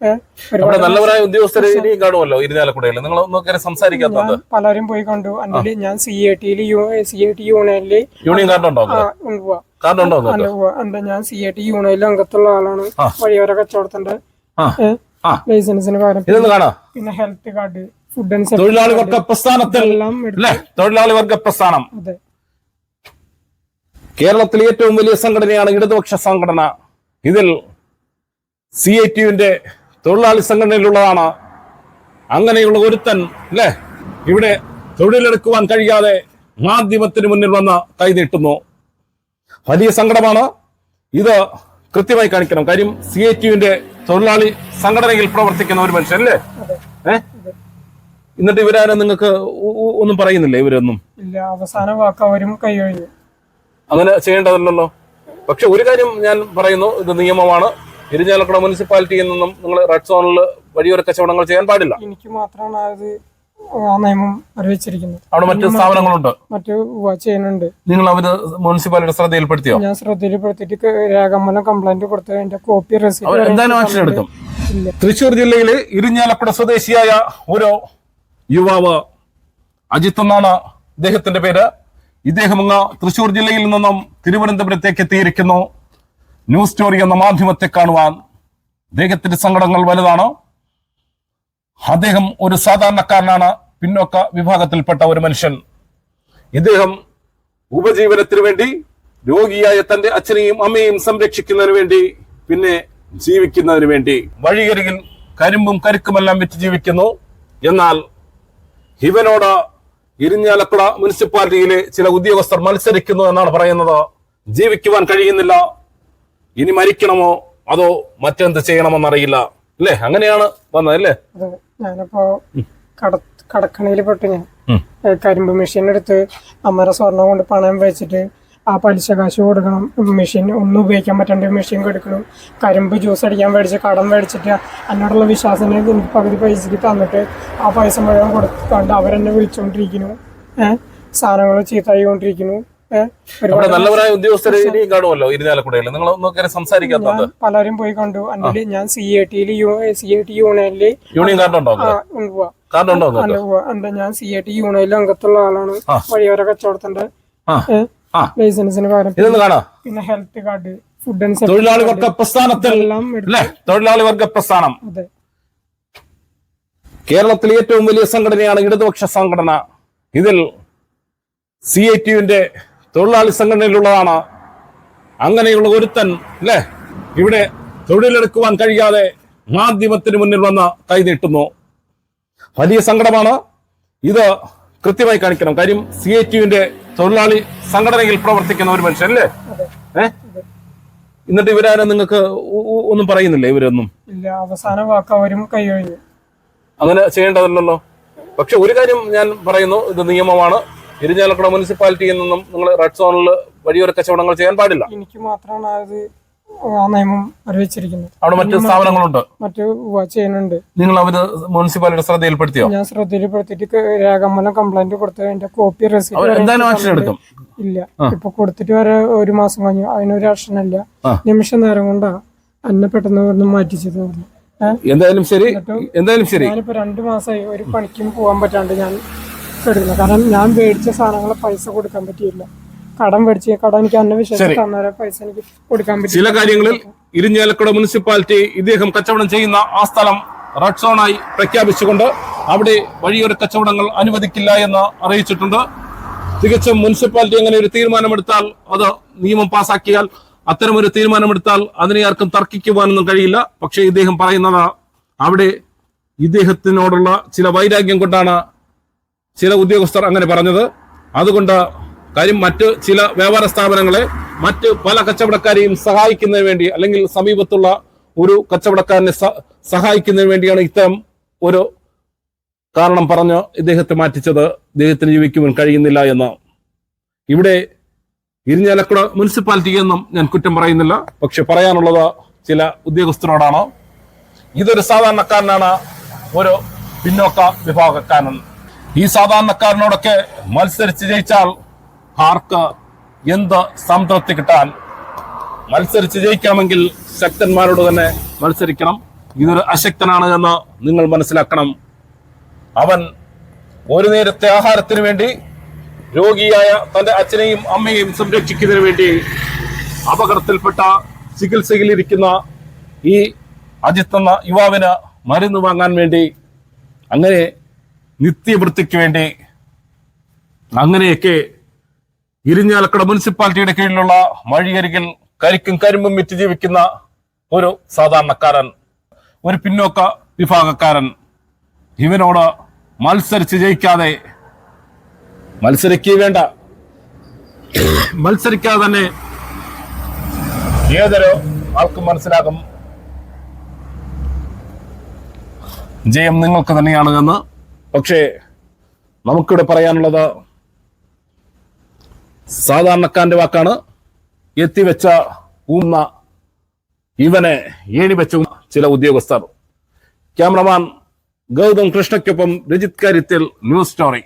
നമ്മുടെ നല്ലവരായ ഉദ്യോഗസ്ഥരെ ഇനിയും കാണുമല്ലോ ഇരുന്നാലക്കുടയിൽ നിങ്ങൾ ഒന്നൊക്കെ സംസാരിക്കാത്തത് പലരും പോയി കണ്ടു. അല്ലെങ്കിൽ ഞാൻ സി എ ടിയിൽ സി എ ടി യൂണിയനിൽ യൂണിയൻ കാർഡ് ഉണ്ടോ. കാർഡ് ഉണ്ടോ. എന്റെ ഞാൻ സി എ ടി യൂണിയനിൽ അംഗത്തുള്ള ആളാണ്. വഴിയോര കച്ചവടത്തിന്റെ ലൈസൻസിന് കാര്യം. പിന്നെ ഹെൽത്ത് കാർഡ് ഫുഡ് ആൻഡ് തൊഴിലാളി വർഗ പ്രസ്ഥാനത്തിൽ തൊഴിലാളി വർഗ പ്രസ്ഥാനം. കേരളത്തിലെ ഏറ്റവും വലിയ സംഘടനയാണ് ഇടതുപക്ഷ സംഘടന. ഇതിൽ സി ഐ ടിയുവിന്റെ തൊഴിലാളി സംഘടനയിലുള്ളതാണ്. അങ്ങനെയുള്ള ഒരുത്തൻ അല്ലെ? ഇവിടെ തൊഴിലെടുക്കുവാൻ കഴിയാതെ മാധ്യമത്തിന് മുന്നിൽ വന്ന് കൈനീട്ടുന്നു വലിയ സങ്കടമാണ്. ഇത് കൃത്യമായി കാണിക്കണം. കാര്യം സി ഐ ടിയുവിന്റെ തൊഴിലാളി സംഘടനയിൽ പ്രവർത്തിക്കുന്ന ഒരു മനുഷ്യൻ അല്ലേ? ഏ? ഏഹ് എന്നിട്ട് ഇവരാരും നിങ്ങൾക്ക് ഒന്നും പറയുന്നില്ല ഇവരൊന്നും? ഇല്ല അവസാന വാക്ക് അവരും കൈയൊഴിഞ്ഞു അങ്ങനെ ചെയ്യേണ്ടതല്ലോ പക്ഷെ ഒരു കാര്യം ഞാൻ പറയുന്നു. ഇത് നിയമമാണ്. ഇരിഞ്ഞാലക്കുട മുനിസിപ്പാലിറ്റിയിൽ നിന്നും നിങ്ങൾ റെഡ് സോണിൽ വഴിയോര കച്ചവടങ്ങൾ ചെയ്യാൻ പാടില്ല. എനിക്ക് മാത്രമാണ് അത് ആ നിയമം അറിയിച്ചിരിക്കുന്നത്. അവിടെ മറ്റു സ്ഥാപനങ്ങളുണ്ട്. മറ്റു ചെയ്യുന്നുണ്ട്. നിങ്ങൾ അവർ മുനിസിപ്പാലിറ്റി ശ്രദ്ധയിൽപ്പെടുത്തിയോ? ഞാൻ ശ്രദ്ധയിൽപ്പെടുത്തിയിട്ട് രേഖാമൂലം കംപ്ലൈന്റ് കൊടുത്ത് അതിന്റെ കോപ്പി എന്തായാലും ആക്ഷൻ എടുക്കും തൃശൂർ ജില്ലയിലെ ഇരിഞ്ഞാലക്കുട സ്വദേശിയായ ഒരു യുവാവ് അജിത് എന്നാണ് ഇദ്ദേഹത്തിന്റെ പേര്. ഇദ്ദേഹം ഇന്ന് തൃശൂർ ജില്ലയിൽ നിന്നും തിരുവനന്തപുരത്തേക്ക് എത്തിയിരിക്കുന്നു. ന്യൂസ് സ്റ്റോറി എന്ന മാധ്യമത്തെ കാണുവാൻ അദ്ദേഹത്തിന്റെ സങ്കടങ്ങൾ വലുതാണ്. അദ്ദേഹം ഒരു സാധാരണക്കാരനാണ്. പിന്നോക്ക വിഭാഗത്തിൽപ്പെട്ട ഒരു മനുഷ്യൻ. ഇദ്ദേഹം ഉപജീവനത്തിന് വേണ്ടി രോഗിയായ തന്റെ അച്ഛനെയും അമ്മയെയും സംരക്ഷിക്കുന്നതിന് വേണ്ടി പിന്നെ ജീവിക്കുന്നതിന് വേണ്ടി വഴിയരികിൽ കരിമ്പും കരുക്കുമെല്ലാം വിറ്റ് ജീവിക്കുന്നു. എന്നാൽ ഇവനോട് ഇരിഞ്ഞാലക്കുട മുനിസിപ്പാലിറ്റിയിലെ ചില ഉദ്യോഗസ്ഥർ മത്സരിക്കുന്നു എന്നാണ് പറയുന്നത്. ജീവിക്കുവാൻ കഴിയുന്നില്ല. ഇനി മരിക്കണമോ? അതോ മറ്റെന്ത് ചെയ്യണമെന്നറിയില്ല. അല്ലേ? അങ്ങനെയാണ് വന്നത് അല്ലേ? ഞാനിപ്പോ കട കടക്കണിയിൽ പെട്ടു ഞാൻ. കരിമ്പ് മെഷീൻ എടുത്ത് അമ്മര സ്വർണം കൊണ്ട് പണയം വെച്ചിട്ട് ആ പലിശ കാശ് കൊടുക്കണം. മെഷീൻ ഒന്നും ഉപയോഗിക്കാൻ പറ്റേണ്ട മെഷീൻ കൊടുക്കണം. കരിമ്പ് ജ്യൂസ് അടിക്കാൻ മേടിച്ച് കടം മേടിച്ചിട്ട് എന്നോടുള്ള വിശ്വാസം എനിക്ക് പകുതി പൈസക്ക് തന്നിട്ട് ആ പൈസ മുഴുവൻ കൊടുക്കാണ്ട് അവരെന്നെ വിളിച്ചുകൊണ്ടിരിക്കുന്നു ഏഹ് സാധനങ്ങൾ ചീത്തയായിക്കൊണ്ടിരിക്കുന്നു. നമ്മുടെ ഒരുപാട് നല്ലവരായ ഉദ്യോഗസ്ഥരെ ഇനിയും കാണുമല്ലോ ഇരിഞ്ഞാലക്കുടയിൽ നിങ്ങൾ സംസാരിക്കാത്തത്. പലരും പോയി കണ്ടു. അല്ലെങ്കിൽ ഞാൻ സി എ ടിയിൽ സി എ ടി യൂണിയനിൽ യൂണിയൻ കാർഡ് ഉണ്ടോ. കാർഡ്. എന്താ ഞാൻ സി എ ടി യൂണിയനിൽ അംഗത്തുള്ള ആളാണ്. വഴിയോര കച്ചവടത്തിന്റെ ലൈസൻസിന് കാരണം. പിന്നെ ഹെൽത്ത് കാർഡ് ഫുഡ് ആൻഡ് തൊഴിലാളി വർഗ പ്രസ്ഥാനത്തിൽ തൊഴിലാളി വർഗ പ്രസ്ഥാനം. കേരളത്തിലെ ഏറ്റവും വലിയ സംഘടനയാണ് ഇടതുപക്ഷ സംഘടന. ഇതിൽ സി ഐ ടിയുവിന്റെ തൊഴിലാളി സംഘടനയിലുള്ളതാണ്. അങ്ങനെയുള്ള ഒരുത്തൻ അല്ലെ? ഇവിടെ തൊഴിലെടുക്കുവാൻ കഴിയാതെ മാധ്യമത്തിന് മുന്നിൽ വന്ന് കൈനീട്ടുന്നു വലിയ സങ്കടമാണ്. ഇത് കൃത്യമായി കാണിക്കണം. കാര്യം സി ഐ ടിയുവിന്റെ തൊഴിലാളി സംഘടനയിൽ പ്രവർത്തിക്കുന്ന ഒരു മനുഷ്യൻ അല്ലേ? ഏ? ഏഹ് എന്നിട്ട് ഇവരാരും നിങ്ങൾക്ക് ഒന്നും പറയുന്നില്ല ഇവരൊന്നും? ഇല്ല അവസാന വാക്ക് അവരും കൈയൊഴിഞ്ഞു അങ്ങനെ ചെയ്യേണ്ടതല്ലോ പക്ഷെ ഒരു കാര്യം ഞാൻ പറയുന്നു ഇത് നിയമമാണ്. ഇരിഞ്ഞാലക്കുട മുനിസിപ്പാലിറ്റിയിൽ നിന്നും നിങ്ങൾ റെഡ് സോണിൽ വഴിയോര കച്ചവടങ്ങൾ ചെയ്യാൻ പാടില്ല? എനിക്ക് മാത്രമാണ് അത് ആ നിയമം അറിയിച്ചിരിക്കുന്നത്. അവിടെ മറ്റു സ്ഥാപനങ്ങളുണ്ട്? മറ്റു ചെയ്യുന്നുണ്ട്. നിങ്ങൾ അവർ മുനിസിപ്പാലിറ്റി ശ്രദ്ധയിൽപ്പെടുത്തിയോ? ഞാൻ ശ്രദ്ധയിൽപ്പെടുത്തിയിട്ട് രേഖാമൂലം കംപ്ലൈന്റ് കൊടുത്ത് അതിന്റെ കോപ്പി റെസിപ്റ്റ് എടുക്കും? ഇല്ല. ഇപ്പൊ കൊടുത്തിട്ട് വരെ ഒരു മാസം കഴിഞ്ഞു. അതിനൊരു ആക്ഷൻ ഇല്ല. നിമിഷ നേരം കൊണ്ടാ എന്നെ പെട്ടെന്ന് ഇവിടുന്ന് മാറ്റിച്ചത് എന്തായാലും ശരി. എന്തായാലും ശരി. ഞാനിപ്പോ രണ്ടു മാസമായി ഒരു പണിക്കും പോകാൻ പറ്റാണ്ട് ഞാൻ എടുക്കുന്നത് കാരണം ഞാൻ മേടിച്ച സാധനങ്ങളെ പൈസ കൊടുക്കാൻ പറ്റിയില്ല. കടം മേടിച്ച് കടം എനിക്ക് അന്ന വിശ്വസിച്ച് തന്നേരം പൈസ എനിക്ക് കൊടുക്കാൻ പറ്റില്ല ചില കാര്യങ്ങളിൽ ഇരിഞ്ഞാലക്കുട മുനിസിപ്പാലിറ്റി ഇദ്ദേഹം കച്ചവടം ചെയ്യുന്ന ആ സ്ഥലം റെഡ് സോണായി പ്രഖ്യാപിച്ചുകൊണ്ട് അവിടെ വഴിയൊരു കച്ചവടങ്ങൾ അനുവദിക്കില്ല എന്ന് അറിയിച്ചിട്ടുണ്ട്. തികച്ചും മുനിസിപ്പാലിറ്റി അങ്ങനെ ഒരു തീരുമാനമെടുത്താൽ അത് നിയമം പാസാക്കിയാൽ അത്തരമൊരു തീരുമാനമെടുത്താൽ അതിനെ ആർക്കും തർക്കിക്കുവാനൊന്നും കഴിയില്ല. പക്ഷേ ഇദ്ദേഹം പറയുന്നത് അവിടെ ഇദ്ദേഹത്തിനോടുള്ള ചില വൈരാഗ്യം കൊണ്ടാണ് ചില ഉദ്യോഗസ്ഥർ അങ്ങനെ പറഞ്ഞത്. അതുകൊണ്ട് കാര്യം മറ്റ് ചില വ്യാപാര സ്ഥാപനങ്ങളെ മറ്റ് പല കച്ചവടക്കാരെയും സഹായിക്കുന്നതിന് വേണ്ടി അല്ലെങ്കിൽ സമീപത്തുള്ള ഒരു കച്ചവടക്കാരനെ സഹായിക്കുന്നതിന് വേണ്ടിയാണ് ഇത്തരം ഒരു കാരണം പറഞ്ഞ് ഇദ്ദേഹത്തെ മാറ്റിച്ചത്. ഇദ്ദേഹത്തിന് ജീവിക്കുവാൻ കഴിയുന്നില്ല എന്ന്. ഇവിടെ ഇരിഞ്ഞാലക്കുട മുനിസിപ്പാലിറ്റി എന്നും ഞാൻ കുറ്റം പറയുന്നില്ല. പക്ഷെ പറയാനുള്ളത് ചില ഉദ്യോഗസ്ഥരോടാണ്. ഇതൊരു സാധാരണക്കാരനാണ് ഒരു പിന്നോക്ക വിഭാഗക്കാരൻ. ഈ സാധാരണക്കാരനോടൊക്കെ മത്സരിച്ച് ജയിച്ചാൽ ആർക്ക് എന്ത് സംതൃപ്തി കിട്ടാൻ? മത്സരിച്ച് ജയിക്കണമെങ്കിൽ ശക്തന്മാരോട് തന്നെ മത്സരിക്കണം. ഇതൊരു അശക്തനാണ് എന്ന് നിങ്ങൾ മനസ്സിലാക്കണം. അവൻ ഒരു നേരത്തെ ആഹാരത്തിന് വേണ്ടി രോഗിയായ തന്റെ അച്ഛനെയും അമ്മയെയും സംരക്ഷിക്കുന്നതിന് വേണ്ടി അപകടത്തിൽപ്പെട്ട ചികിത്സയിലിരിക്കുന്ന ഈ അജിത്ത് എന്ന യുവാവിന് മരുന്ന് വാങ്ങാൻ വേണ്ടി അങ്ങനെ നിത്യവൃത്തിക്ക് വേണ്ടി അങ്ങനെയൊക്കെ ഇരിഞ്ഞാലക്കുട മുനിസിപ്പാലിറ്റിയുടെ കീഴിലുള്ള വഴിയരികിൽ കരിക്കും കരിമ്പും വിറ്റ് ജീവിക്കുന്ന ഒരു സാധാരണക്കാരൻ ഒരു പിന്നോക്ക വിഭാഗക്കാരൻ. ഇവനോട് മത്സരിച്ച് ജയിക്കാതെ മത്സരിക്കുക വേണ്ട. മത്സരിക്കാതെ തന്നെ ഏതൊരു ആൾക്കും മനസ്സിലാകും. ജയം നിങ്ങൾക്ക് തന്നെയാണ് എന്ന് പക്ഷേ നമുക്കിവിടെ പറയാനുള്ളത് സാധാരണക്കാരന്റെ വാക്കാണ്. എത്തിവെച്ച ഊന്ന ഇവനെ ഏണിവെച്ച ചില ഉദ്യോഗസ്ഥർ. ക്യാമറമാൻ ഗൗതം കൃഷ്ണയ്ക്കൊപ്പം രജിത് കാര്യത്തിൽ ന്യൂസ് സ്റ്റോറി.